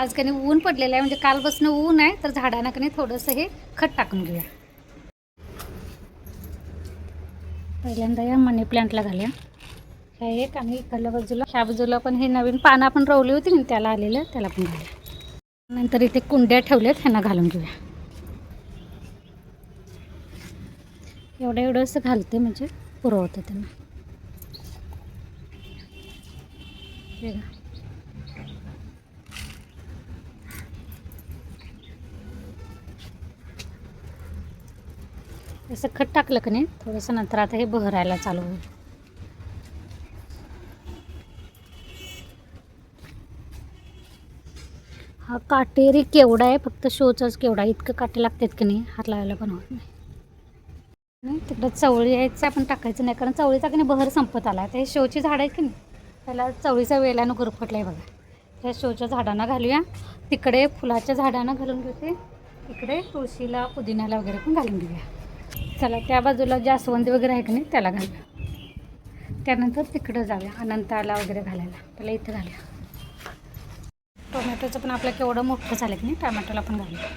आज काही ऊन पडलेलं आहे म्हणजे कालपासून ऊन आहे तर झाडांना कधी थोडंसं हे खत टाकून घेऊया. पहिल्यांदा या मनी प्लांटला घालूया. ह्या एक आणि इकडल्या बाजूला ह्या बाजूला पण हे नवीन पानं आपण रोवली होती ना त्याला आलेलं त्याला पण घालूया. नंतर इथे कुंड्या ठेवल्यात ह्यांना घालून घेऊया. एवढं एवढं असं घालते म्हणजे पुरवतं त्यांना. हे असं खत टाकलं का नाही थोडंसं नंतर आता हे बहरायला चालू होईल. हा काटेरी केवडा आहे फक्त शोचाच केवडा इतकं काटे लागतात की नाही हात लावायला पण होत नाही. तिकडं चवळी यायचं आपण टाकायचं नाही कारण चवळीचा की नाही बहर संपत आला. आहे हे शोची झाडं आहेत की नाही त्याला चवळीचा वेलानं गुरफटला आहे बघा. त्या शोच्या झाडांना घालूया. तिकडे फुलाच्या झाडांना घालून घेते. इकडे तुळशीला पुदिन्याला वगैरे पण घालून घेऊया. चला त्या बाजूला जास्वंदी वगैरे आहे की नाही त्याला घालूया त्यानंतर तिकडं जाऊया अनंताला वगैरे घालायला. त्याला इथं घालूया. टोमॅटोचं पण आपलं केवढं मोठं झालं की नाही टोमॅटोला पण घालूया.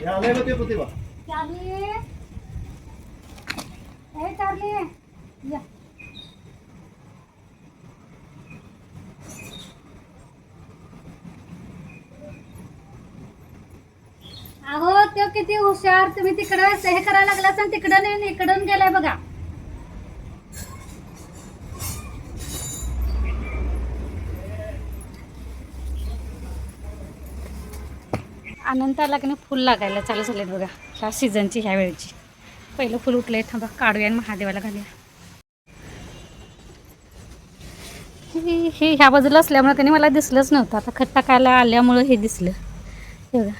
Ya, leva o tempo, Tiba. Charlie! Ei, Charlie! या. अहो तो किती हुशार. तुम्ही तिकडं हे करायला लागला आणि तिकडं नाही इकडून गेलाय बघा. अनंताला की फुल लागायला चालू झालेत बघा. ह्या सीझनची ह्या वेळची. पहिलं फुल उठलंय थांबा काढूया आणि महादेवाला घालूया. हे हे ह्या बाजूला असल्यामुळे त्याने मला दिसलंच नव्हतं. आता खत टाकायला आल्यामुळं हे दिसलं. बघा.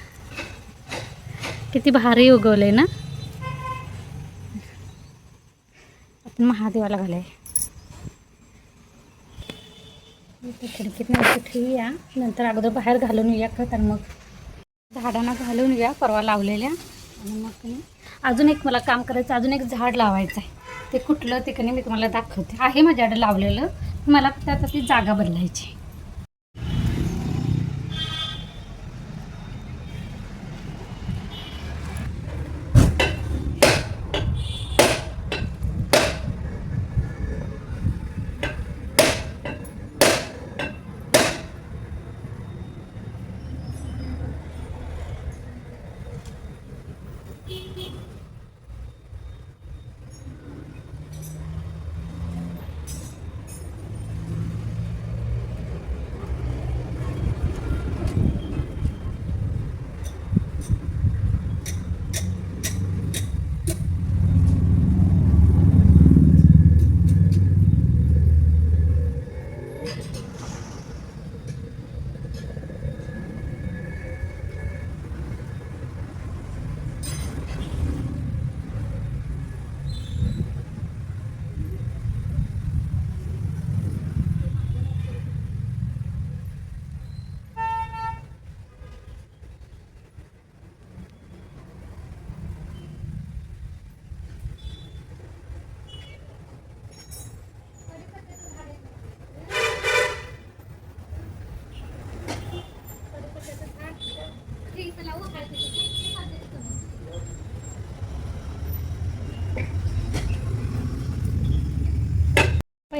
किती भारी उगवलंय ना? आपण महादेवाला घालाय. खिडकीत नाही ठेवूया नंतर अगोदर बाहेर घालून येऊया खत आणि मग. झाडांना घालून या परवा लावलेल्या. आणि मग अजून एक मला काम करायचं अजून एक झाड लावायचं आहे. ते कुठलं ते कधी मी तुम्हाला दाखवते. आहे माझ्याकडे लावलेलं. मला फक्त ती जागा बदलायची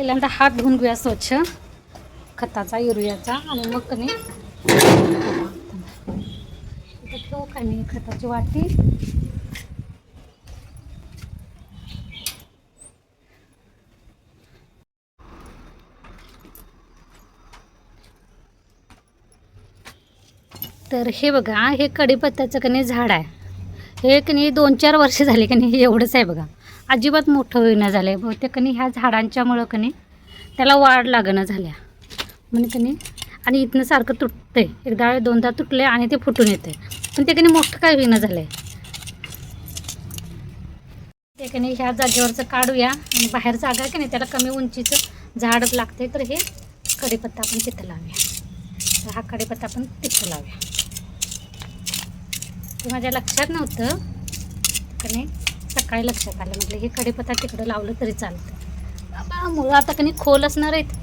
पहिल्यांदा हात धुवून घेऊया स्वच्छ. खताचा युरियाचा आणि मग कमी ठेवू का नाही खताची वाटी. तर हे बघा हे कढीपत्त्याचं कणी झाड आहे. हे कणी दोन चार वर्ष झाले कणी एवढंच आहे बघा. अजिबात मोठं होईना झालं आहे बहुतेक कणी ह्या झाडांच्यामुळं कणी त्याला वाढ लागणं झाल्या. म्हणजे कणी आणि इथनं सारखं तुटतंय. एकदा दोनदा तुटले आणि ते फुटून येते पण ते कणी मोठं काय होईना झालं आहे ते कणी ह्या जागेवरचं काढूया आणि बाहेर जागा आहे की नाही त्याला कमी उंचीचं झाड लागते तर हे कढीपत्ता आपण तिथं लावूया. तर हा कढीपत्ता आपण तिथं लावूया. ते माझ्या लक्षात नव्हतं. कणी काय सकाळी लक्षात आलं? म्हटलं हे कढीपत्ता तिकडं लावलं तरी चालतं. बाबा मुळं आता कणी खोल असणार आहेत.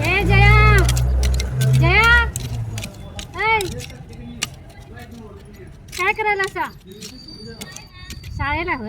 ए जया! जया! काय करायला असा? शाळेला हो?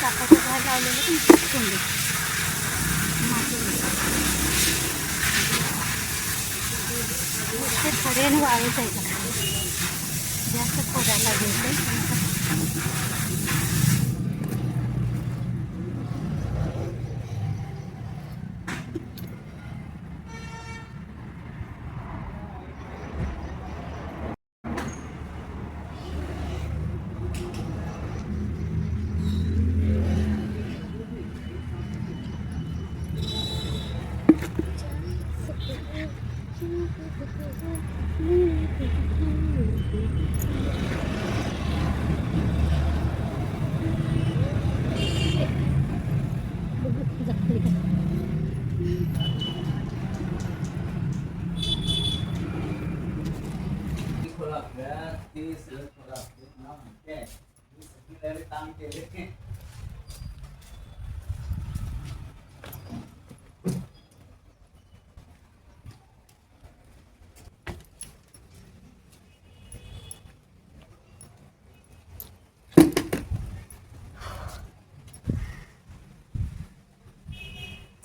चाकाचं झाड लावलेलं पण कोंबडी ते थोडे आणि वाळूच आहे का जास्त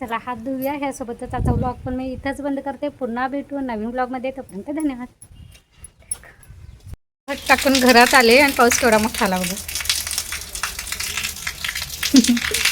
चला हात धुऊया. ह्यासोबतच आजचा ब्लॉग पण मी इथंच बंद करते. पुन्हा भेटू नवीन ब्लॉगमध्ये तोपर्यंत धन्यवाद. हट टाकून घरात आले आणि पाऊस केवढा मोठा आला बघा.